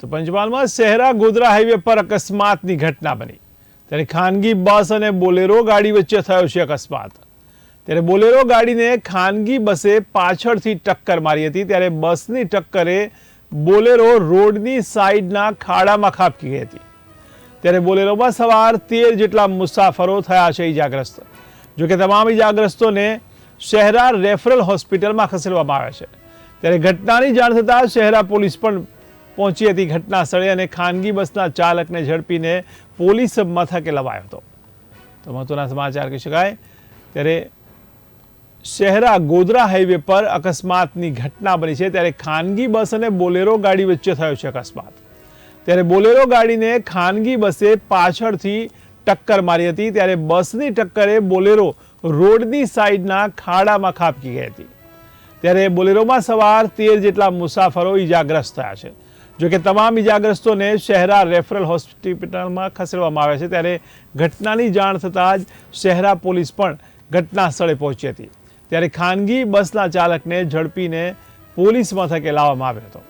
તો પંચમહાલમાં શહેરા ગોધરા હાઈવે પર અકસ્માતની ઘટના બની. ત્યારે ખાનગી બસ અને બોલેરો ગાડી વચ્ચે થયો છે અકસ્માત. ત્યારે બોલેરો ગાડીને ખાનગી બસે પાછળથી ટક્કર મારી હતી. ત્યારે બસની ટક્કરે બોલેરો રોડની સાઈડના ખાડામાં ખાબકી ગઈ હતી. ત્યારે બોલેરોમાં સવાર તેર જેટલા મુસાફરો થયા છે ઈજાગ્રસ્ત જોકે તમામ ઈજાગ્રસ્તોને શહેરા રેફરલ હોસ્પિટલમાં ખસેડવામાં આવ્યા છે. ત્યારે ઘટનાની જાણ થતાં શહેરા પોલીસ પણ પહોંચી હતી ઘટના સ્થળે અને ખાનગી બસના ચાલકને ઝડપીને પોલીસ મથકે લવાયો હતો. તો મહત્વના સમાચાર કહી શકાય ત્યારે શહેરા ગોધરા હાઈવે પર અકસ્માતની ઘટના બની છે. ત્યારે ખાનગી બસ અને બોલેરો ગાડી વચ્ચે થયો છે અકસ્માત. ત્યારે બોલેરો ગાડીને ખાનગી બસે પાછળથી ટક્કર મારી હતી. ત્યારે બસની ટક્કરે બોલેરો રોડની સાઈડના ખાડામાં ખાબકી ગઈ હતી. ત્યારે બોલેરોમાં સવાર તેર જેટલા મુસાફરો ઈજાગ્રસ્ત થયા છે. જોકે તમામ ઈજાગ્રસ્તોને શહેરા રેફરલ હોસ્પિટલમાં ખસેડવામાં આવ્યા છે, ત્યારે ઘટનાની જાણ થતાં જ શહેરા પોલીસ પણ ઘટના સ્થળે પહોંચી હતી. ત્યારે ખાનગી બસના ચાલકને ઝડપીને પોલીસ મથકે લાવવામાં આવ્યો હતો.